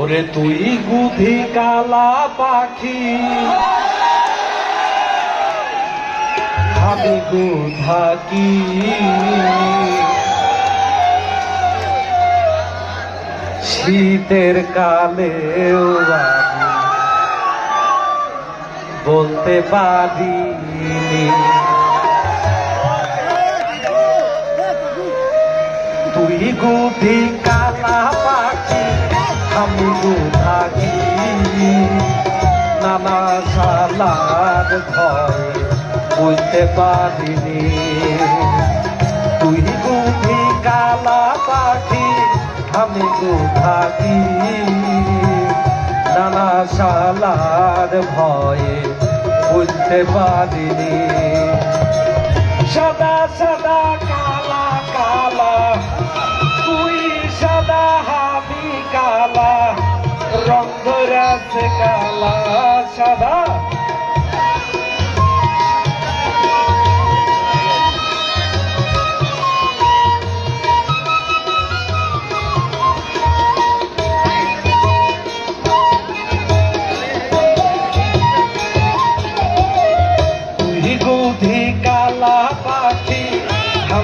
ওরে তুই গুধি কালা পাখি। আমি গুধাকি শীতের কালেও আমি বলতে পারিনি তুই গুধি নানা সালার ভয় বুঝতে পারিনি। তুই গুধি কালা পাখি, আমি গুধাকি নানা সালার ভয়ে বুঝতে পারিনি। সাদা সাদা কালা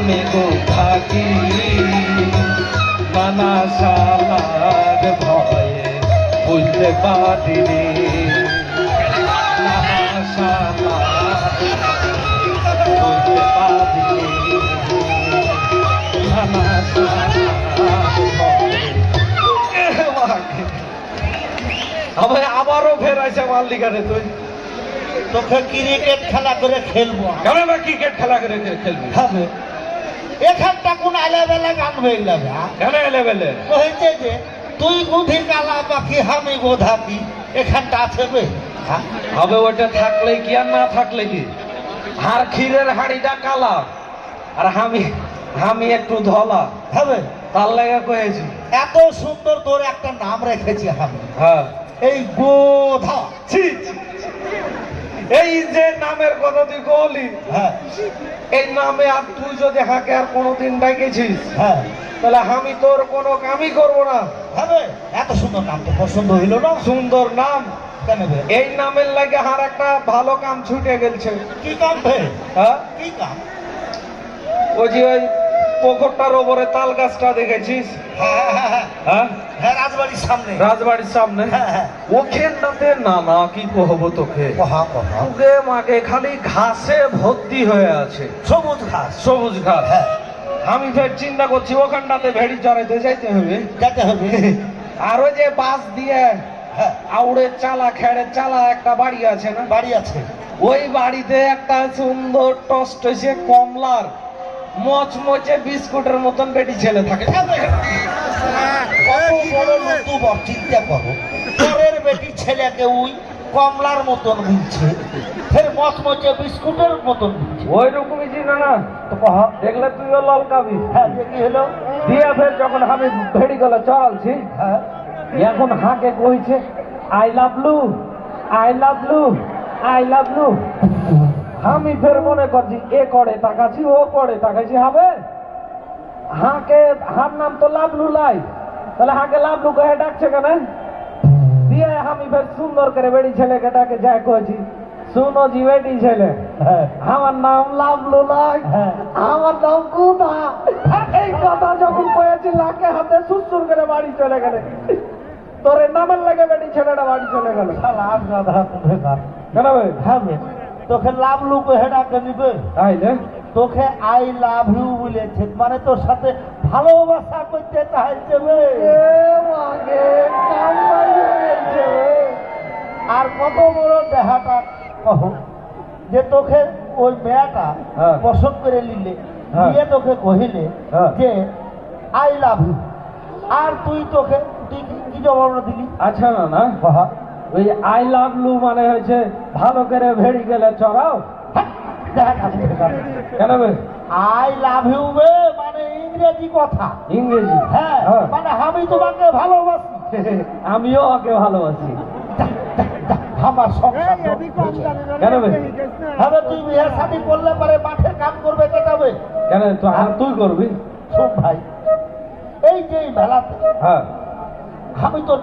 আমি গুধাকি নানা সালার ভয়ে বুঝতে পারিনি। আবার আবারও ফেরাইছে মাল্লিকারে তুই। তোকে ক্রিকেট খেলা করে খেলব। কেন ক্রিকেট খেলা করে খেলবি? হবে এখানটা কোন আলেবেলা গান হয়ে যাবে কেন লেভেলে হয়েছে যে তুই গুধি কালা পাখি আমি গোধাকি এখানটা আছে বে হ্যাঁ? হবে ওটা থাকলে কি আর না থাকলে কি? আর ক্ষীরের হাড়িটা কালা আর আমি আমি একটু ধলা। হবে? তার লেগে কয়েছি। এত সুন্দর তোর একটা নাম রেখেছি আমি। হ্যাঁ। এই গোধা ছি। এই যে নামের কথা তুই বলি হ্যাঁ। এই নামে আর তুই যদি হাঁকে আর কোনোদিন ডাকেছিস হ্যাঁ। তাহলে আমি তোর কোনো কামই করব না। এত সুন্দর নাম তো পছন্দ হইল না। সুন্দর নাম। এই নামের লাগে আর একটা ভালো কাম ছুটে গেছে কি কাম বে হ্যাঁ? কি কাম? ওই যে ওই পুকুরটার ওপরে তাল গাছটা দেখেছিস? হ্যাঁ? হ্যাঁ, হ্যাঁ, হ্যাঁ হ্যাঁ রাজবাড়ির সামনে। রাজবাড়ির সামনে? হ্যাঁ হ্যাঁ। ওখানটাতে না না কি কহবো তোকে? মাকে খালি ঘাসে ভর্তি হয়ে আছে। সবুজ ঘাস। সবুজ ঘাস। হ্যাঁ। আমি ফের চিন্তা করছি ওখানটাতে ভেড়ি চড়াইতে যাইতে হবে। যেতে হবে। আর ওই যে বাস দিয়ে হ্যাঁ। আউড়ে চালা খেড়ে চালা একটা বাড়ি আছে না? বাড়ি আছে। ওই বাড়িতে একটা সুন্দর টস্ট হয়েছে কমলার। মচমচে বিস্কুটের মতন বেটি ছেলে থাকে। চিন্তা করো। পরের বেটি ছেলেকে উই কমলার মতন বুঝছে। ফের মচমচে বিস্কুটের মতন ওই রকমই চিনা না? তো দেখলে তুইও ললকাবি হ্যাঁ যে কি হলো? ফের যখন আমি ভেড়ি গলা চলছি হ্যাঁ এখন হাঁকে কইছে আই লাভ লু আই লাভ লু আই লাভ লু আমি ফের মনে করছি এ করে তাকাছি ও করে তাকাছি হবে? হাঁকে হার নাম তো লাভলু লাই। তাহলে হাঁকে লাভলু কহে ডাকছে কেন? দিয়ে আমি ফের সুন্দর করে বেড়ি ছেলেকে ডাকে যাই কয়েছি শুনো জি বেটি ছেলে। আমার নাম লাভলু লাই। আমার নাম কুদা। এই কথা যখন কয়েছি লাকে হাতে সুসুর করে বাড়ি চলে গেলে। তোর নামের লাগে বেটি ছেলেটা বাড়ি চলে গেল। কেন ভাই? হ্যাঁ তোকে লাভ লুক হেডাকে নিবে? তাইলে তোকে আই লাভ ইউ বলেছে মানে তোর সাথে ভালোবাসা করতে চাইছে আর কত বড় দেহাটা কহ যে তোকে ওই মেয়েটা হ্যাঁ। পছন্দ করে নিলে। হ্যাঁ। নিয়ে তোকে কহিলে হ্যাঁ। যে আই লাভ ইউ আর তুই তোকে তুই কি- জবাব দিলি? আচ্ছা না না। বাহা ওই আই লাভ লু মানে হয়েছে ভালো করে ভেড়ি গেলে চড়াও। কেন আই লাভ ইউ বে মানে ইংরেজি কথা। ইংরেজি? হ্যাঁ হ্যাঁ। মানে আমি তোমাকে ভালোবাসি। আমিও ওকে ভালোবাসি। আমার সংসার কেন হবে তুই বিয়ে শাদি করলে পরে মাঠে কাম করবে কেটাবে কেন তো আর তুই করবি? শোন ভাই এই যে এই মেলাতে হ্যাঁ। আমি তো